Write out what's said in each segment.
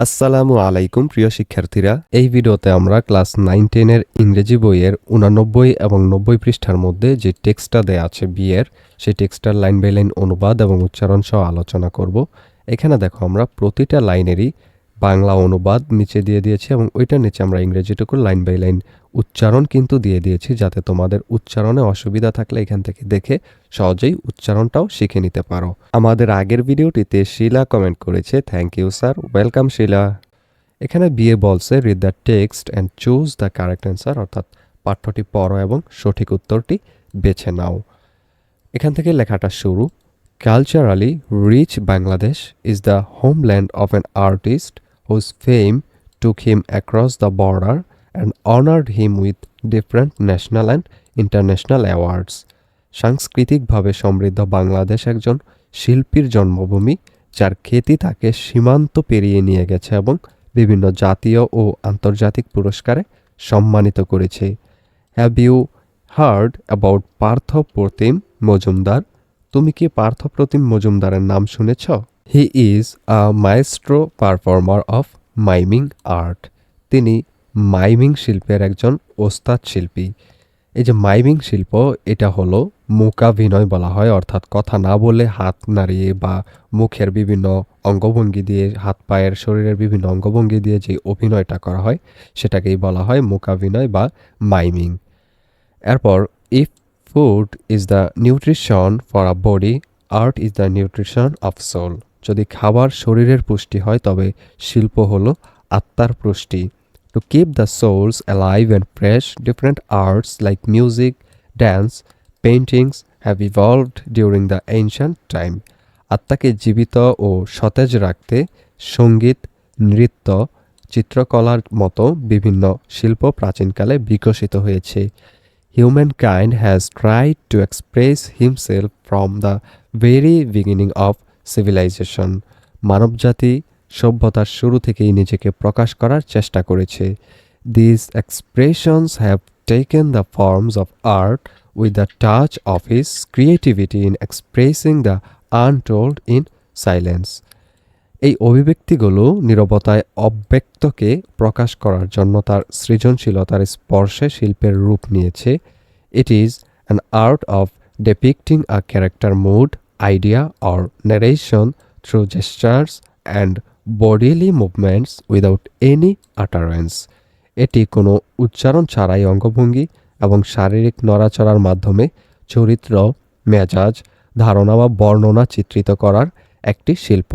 আসসালামু আলাইকুম, প্রিয় শিক্ষার্থীরা। এই ভিডিওতে আমরা ক্লাস নাইন টেনের ইংরেজি বইয়ের উনানব্বই এবং নব্বই পৃষ্ঠার মধ্যে যে টেক্সটটা দেয়া আছে বিয়ের সেই টেক্সটার লাইন বাই লাইন অনুবাদ এবং উচ্চারণ সহ আলোচনা করব। এখানে দেখো আমরা প্রতিটা লাইনেরই বাংলা অনুবাদ নিচে দিয়ে দিয়েছি এবং ওইটার নিচে আমরা ইংরেজিটুকু লাইন বাই লাইন উচ্চারণ কিন্তু দিয়ে দিয়েছি যাতে তোমাদের উচ্চারণে অসুবিধা থাকলে এখান থেকে দেখে সহজেই উচ্চারণটাও শিখে নিতে পারো। আমাদের আগের ভিডিওটিতে শিলা কমেন্ট করেছে thank you sir welcome Shila. এখানে বিয়ে বলছে read the text and choose the correct answer অর্থাৎ পাঠ্যটি পড়ো এবং সঠিক উত্তরটি বেছে নাও। এখান থেকে লেখাটা শুরু। Culturally rich Bangladesh is the homeland of an artist whose fame took him across the border and honoured him with different national and international awards সাংস্কৃতিকভাবে সমৃদ্ধ বাংলাদেশ একজন শিল্পীর জন্মভূমি, যার খ্যাতি তাকে সীমান্ত পেরিয়ে নিয়ে গেছে এবং বিভিন্ন জাতীয় ও আন্তর্জাতিক পুরস্কারে সম্মানিত করেছে। Have you heard about Partha Pratim Majumdar তুমি কি পার্থ প্রতিম মজুমদারের নাম শুনেছ? He is a maestro performer of miming art তিনি মাইমিং শিল্পের একজন ওস্তাদ শিল্পী। এই যে মাইমিং শিল্প, এটা হলো মুকাভিনয় বলা হয়, অর্থাৎ কথা না বলে হাত নাড়িয়ে বা মুখের বিভিন্ন অঙ্গভঙ্গি দিয়ে, হাত পায়ের শরীরের বিভিন্ন অঙ্গভঙ্গি দিয়ে যে অভিনয়টা করা হয়, সেটাকেই বলা হয় মুকাভিনয় বা মাইমিং এরপর if food is the nutrition for a body art is the nutrition of soul যদি খাবার শরীরের পুষ্টি হয় তবে শিল্প হলো আত্মার পুষ্টি। To keep the souls alive and fresh, different arts like music dance paintings have evolved during the ancient time আত্মাকে জীবিত ও সতেজ রাখতে সংগীত নৃত্য চিত্রকলার মতো বিভিন্ন শিল্প প্রাচীনকালে বিকশিত হয়েছে। Humankind has tried to express himself from the very beginning of civilization মানবজাতি সভ্যতার শুরু থেকেই নিজেকে প্রকাশ করার চেষ্টা করেছে। This expressions have taken the forms of art with the touch of his creativity in expressing the untold in silence এই অভিব্যক্তিগুলো নিরবতায় অব্যক্তকে প্রকাশ করার জন্য তার সৃজনশীলতার স্পর্শে শিল্পের রূপ নিয়েছে। It is an art of depicting a character mood idea or narration through gestures and bodily movements without any utterance এটি কোনো উচ্চারণ ছাড়াই অঙ্গভঙ্গি এবং শারীরিক নড়াচড়ার মাধ্যমে চরিত্র, মেজাজ, ধারণা বা বর্ণনা চিত্রিত করার একটি শিল্প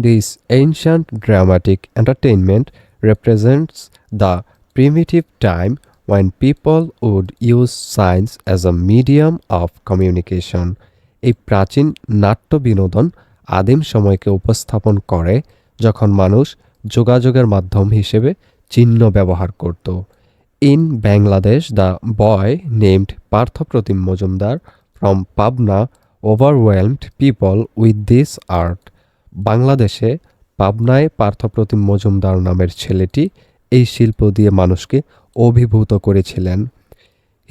this ancient dramatic entertainment represents the primitive time when people would use science as a medium of communication. এই প্রাচীন নাট্য বিনোদন আদিম সময়কে উপস্থাপন করে যখন মানুষ যোগাযোগের মাধ্যম হিসেবে চিহ্ন ব্যবহার করত। In Bangladesh, the boy named Parthapratim Majumdar from Pabna overwhelmed people with this art. বাংলাদেশে পাবনায় পার্থপ্রতিম মজুমদার নামের ছেলেটি এই শিল্প দিয়ে মানুষকে অভিভূত করেছিলেন।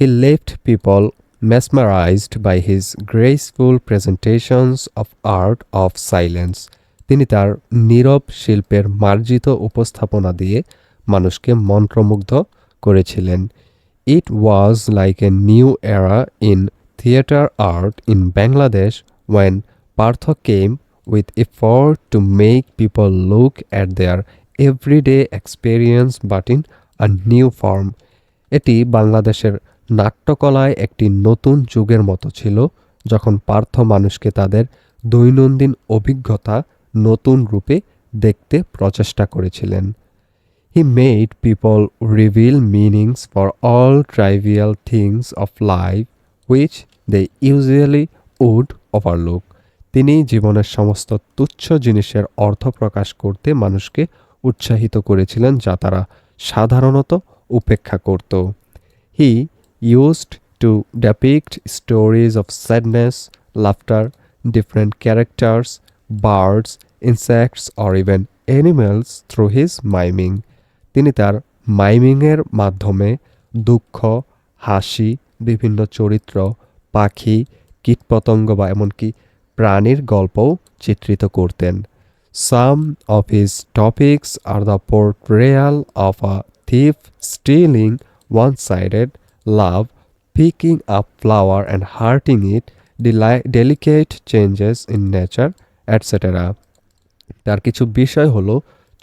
He left people mesmerized by his graceful presentations of art of silence. তিনি তার নীরব শিল্পের মার্জিত উপস্থাপনা দিয়ে মানুষকে মন্ত্রমুগ্ধ করেছিলেন। It was like a new era in theatre art in Bangladesh when Partha came with effort to make people look at their everyday experience but in a new form এটি বাংলাদেশের নাট্যকলায় একটি নতুন যুগের মতো ছিল, যখন পার্থ মানুষকে তাদের দৈনন্দিন অভিজ্ঞতা নতুন রূপে দেখতে প্রচেষ্টা করেছিলেন। He made people reveal meanings for all trivial things of life which they usually would overlook তিনি জীবনের সমস্ত তুচ্ছ জিনিসের অর্থ প্রকাশ করতে মানুষকে উৎসাহিত করেছিলেন, যা তারা সাধারণত উপেক্ষা করত। হি used to depict stories of sadness, laughter, different characters, birds, insects, or even animals through his miming. তিনি তার মাইমিংয়ের মাধ্যমে দুঃখ হাসি বিভিন্ন চরিত্র পাখি কীটপতঙ্গ বা এমনকি প্রাণীর গল্পও চিত্রিত করতেন Some of his topics are the portrayal of a thief stealing one sided, love, picking up flower and hurting it, deli- delicate changes in nature, etc. তার কিছু বিষয় হলো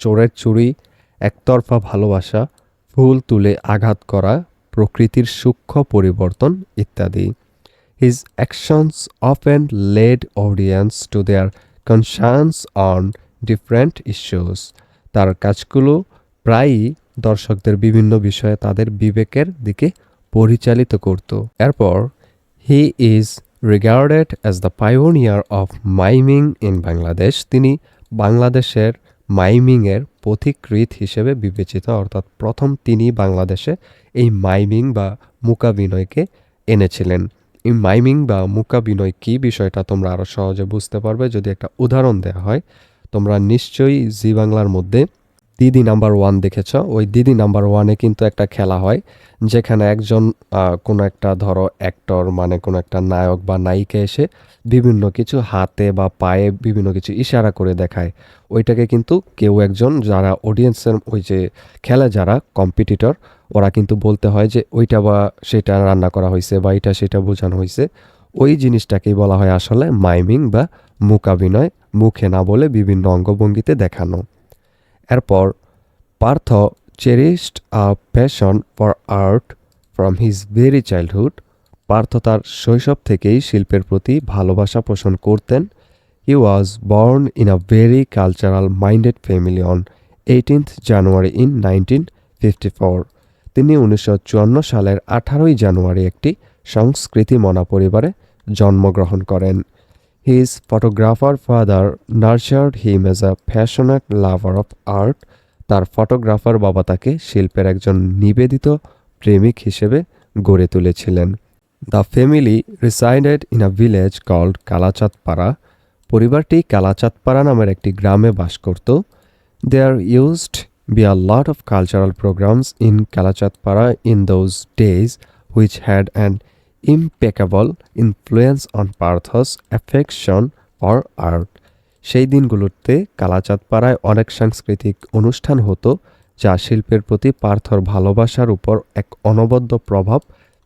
চোরের চুরি একতরফা ভালোবাসা ভুল তুলে আঘাত করা প্রকৃতির সূক্ষ্ম পরিবর্তন ইত্যাদি his actions of and led audience to their concerns on different issues তার কাজগুলো প্রায়ই দর্শকদের বিভিন্ন বিষয়ে তাদের বিবেকের দিকে পরিচালিত করত। এরপর, he is regarded as the pioneer of miming in Bangladesh. তিনি বাংলাদেশের মাইমিংয়ের পথিকৃত হিসেবে বিবেচিত, অর্থাৎ প্রথম তিনি বাংলাদেশে এই মাইমিং বা মুকাবিনয়কে এনেছিলেন। এই মাইমিং বা মুকাবিনয় কী বিষয়টা তোমরা আরও সহজে বুঝতে পারবে। যদি একটা উদাহরণ দেওয়া হয়, তোমরা নিশ্চয়ই জি বাংলার মধ্যে দিদি নাম্বার ওয়ান দেখেছ? ওই দিদি নাম্বার ওয়ানে কিন্তু একটা খেলা হয়, যেখানে একজন কোনো একটা ধরো অ্যাক্টর মানে কোনো একটা নায়ক বা নায়িকা এসে বিভিন্ন কিছু হাতে বা পায়ে বিভিন্ন কিছু ইশারা করে দেখায়। ওইটাকে কিন্তু কেউ একজন যারা অডিয়েন্সের ওই যে খেলে যারা কম্পিটিটর ওরা কিন্তু বলতে হয় যে ওইটা বা সেটা রান্না করা হয়েছে বা এটা সেটা বোঝানো হয়েছে ওই জিনিসটাকেই বলা হয় আসলে মাইমিং বা মুকাবিনয় মুখে না বলে বিভিন্ন অঙ্গভঙ্গিতে দেখানো। এরপর Partha cherished a passion for art from his very childhood Partha তার শৈশব থেকেই শিল্পের প্রতি ভালোবাসা পোষণ করতেন। He was born in a very cultural minded family on eighteenth January in nineteen fifty four তিনি উনিশশো চুয়ান্ন সালের আঠারোই জানুয়ারি একটি সংস্কৃতি মনা পরিবারে জন্মগ্রহণ করেন। His photographer father nurtured him as a passionate lover of art তার ফটোগ্রাফার বাবা তাকে শিল্পের একজন নিবেদিত প্রেমিক হিসেবে গড়ে তুলেছিলেন। The family resided in a village called Kalachandpara পরিবারটি কালাচাঁদপাড়া নামের একটি গ্রামে বাস করত। There used be a lot of cultural programmes in Kalachandpara in those days which had an impeccable influence on Partha's affection for art সেই দিনগুলোতে কালাচাঁদপাড়ায় অনেক সাংস্কৃতিক অনুষ্ঠান হতো যা শিল্পের প্রতি পার্থর ভালোবাসার উপর এক অনবদ্য প্রভাব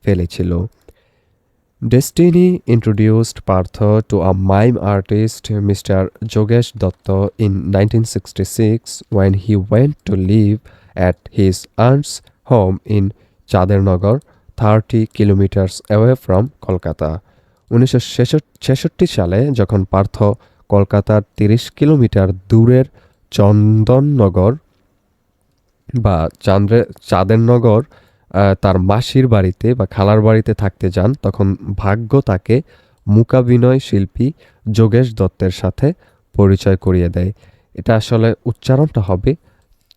ফেলেছিল Destiny introduced Partha to a mime artist, Mr. Jogesh Datta, in 1966 when he went to live at his arts home in Chadernagar, 30 kilometers away from Kolkata. উনিশশো ছেষট্টি সালে যখন পার্থ কলকাতার তিরিশ কিলোমিটার দূরের চন্দননগর বা চান্দ্রে চাঁদেরনগর তার মাসির বাড়িতে বা খালার বাড়িতে থাকতে যান, তখন ভাগ্য তাকে মূকাভিনয় শিল্পী যোগেশ দত্তের সাথে পরিচয় করিয়ে দেয়। এটা আসলে উচ্চারণটা হবে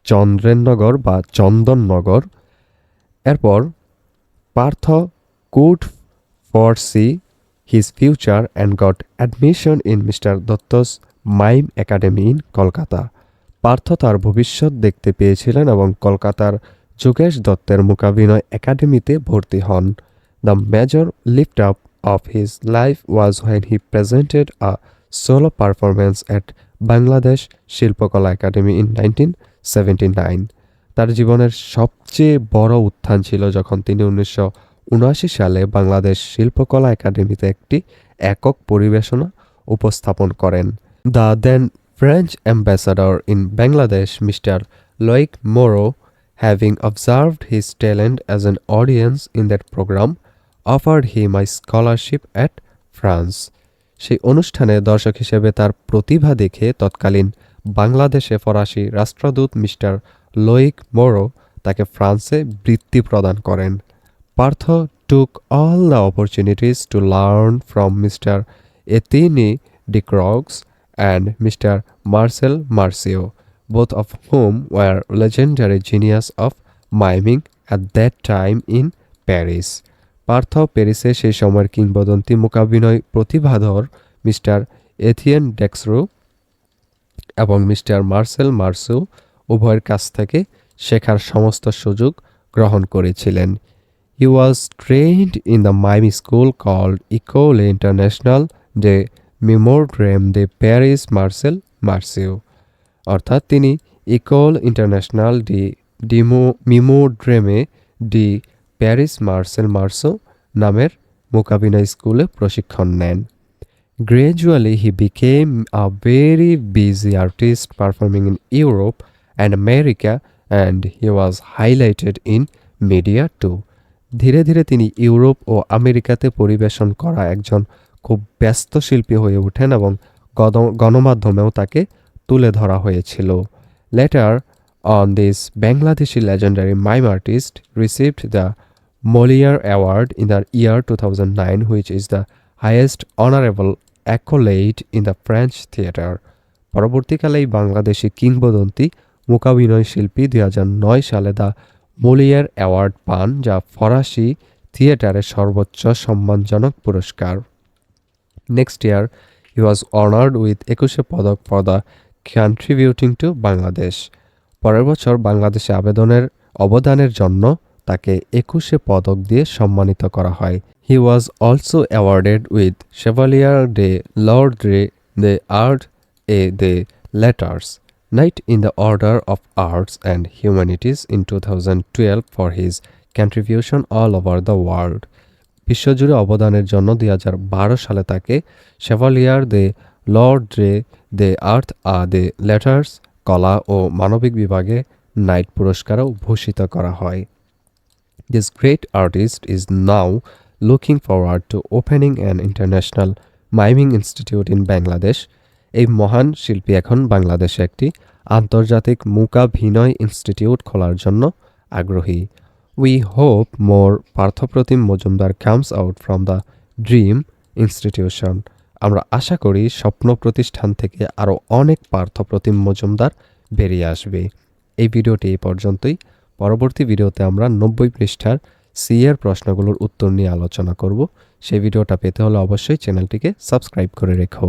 চন্দ্রেননগর বা চন্দননগর। এরপর Partha could foresee his future and got admission in mister Datta's mime academy in Kolkata. Partha তার ভবিষ্যৎ দেখতে পেয়েছিলেন এবং কলকাতার যোগেশ দত্তের মোকাবিনয় একাডেমিতে ভর্তি হন। The major lift up of his life was when he presented a solo performance at Bangladesh Shilpakala academy in nineteen seventy nine. তার জীবনের সবচেয়ে বড় উত্থান ছিল যখন তিনি উনিশশো উনআশি সালে বাংলাদেশ শিল্পকলা একাডেমিতে একটি একক পরিবেশনা উপস্থাপন করেন the then French ambassador in Bangladesh mister Loic Moreau having observed his talent as an audience in that program, offered him a scholarship at France. সেই অনুষ্ঠানে দর্শক হিসেবে তার প্রতিভা দেখে তৎকালীন বাংলাদেশে ফরাসি রাষ্ট্রদূত মিস্টার লোইক মোরো তাকে ফ্রান্সে বৃত্তি প্রদান করেন। Partha took all the opportunities to learn from mister Etienne Decroux and mister Marcel Marceau both of whom were legendary genius of miming at that time in Paris Partha প্যারিসে সেই সময়ের কিংবদন্তি মোকাবিনয় প্রতিভাধর মিস্টার এথিয়েন ডেক্সরো এবং মিস্টার মার্সেল মার্সো উভয়ের কাছ থেকে শেখার সমস্ত সুযোগ গ্রহণ করেছিলেন। He was trained in the mime school called ecole internationale de mimodrame de Paris Marcel Marceau অর্থাৎ তিনি ইকোল ইন্টারন্যাশনাল ডি ডিমো মিমোড্রেমে ডি প্যারিস মার্সেল মার্সো নামের মোকাবিনা স্কুলে প্রশিক্ষণ নেন। Gradually, he became a very busy artist performing in Europe and America and he was highlighted in media to ধীরে ধীরে তিনি ইউরোপ ও আমেরিকাতে পরিবেশন করা একজন খুব ব্যস্ত শিল্পী হয়ে ওঠেন এবং গণমাধ্যমেও তাকে তুলে ধরা হয়েছিল। Later on this Bangladeshi legendary mime artist received the Moliere award in the year two thousand nine which is the highest honourable accolade in the French theatre পরবর্তীকালেই Bangladeshi কিংবদন্তী মূকাভিনয় শিল্পী দুই নয় সালে দ্য মোলিয়ার অ্যাওয়ার্ড পান, যা ফরাসি থিয়েটারের সর্বোচ্চ সম্মানজনক পুরস্কার। Next year he was honoured with Ekushey Padak for the contributing to Bangladesh পরের বছর বাংলাদেশে আবেদনের অবদানের জন্য তাকে একুশে পদক দিয়ে সম্মানিত করা হয়। He was also awarded with chevalier de l'ordre de des arts et des lettres Knight in the Order of Arts and Humanities in 2012 for his contribution all over the world. বিশ্বজুড়ে অবদানের জন্য দু হাজার বারো সালে তাকে Chevalier de l'Ordre de des Arts et des Lettres কলা ও মানবিক বিভাগে নাইট পুরস্কারও ভূষিত করা হয় This great artist is now looking forward to opening an international miming institute in Bangladesh. এই মহান শিল্পী এখন বাংলাদেশে একটি আন্তর্জাতিক মূকাভিনয় ইনস্টিটিউট খোলার জন্য আগ্রহী। We hope more Parthapratim Majumdar comes out from the dream institution আমরা আশা করি স্বপ্ন প্রতিষ্ঠান থেকে আরও অনেক পার্থপ্রতিম মজুমদার বেরিয়ে আসবে। এই ভিডিওটি এই পর্যন্তই। পরবর্তী ভিডিওতে আমরা নব্বই পৃষ্ঠার সি এর প্রশ্নগুলোর উত্তর নিয়ে আলোচনা করব। সেই ভিডিওটা পেতে হলে অবশ্যই চ্যানেলটিকে সাবস্ক্রাইব করে রেখো।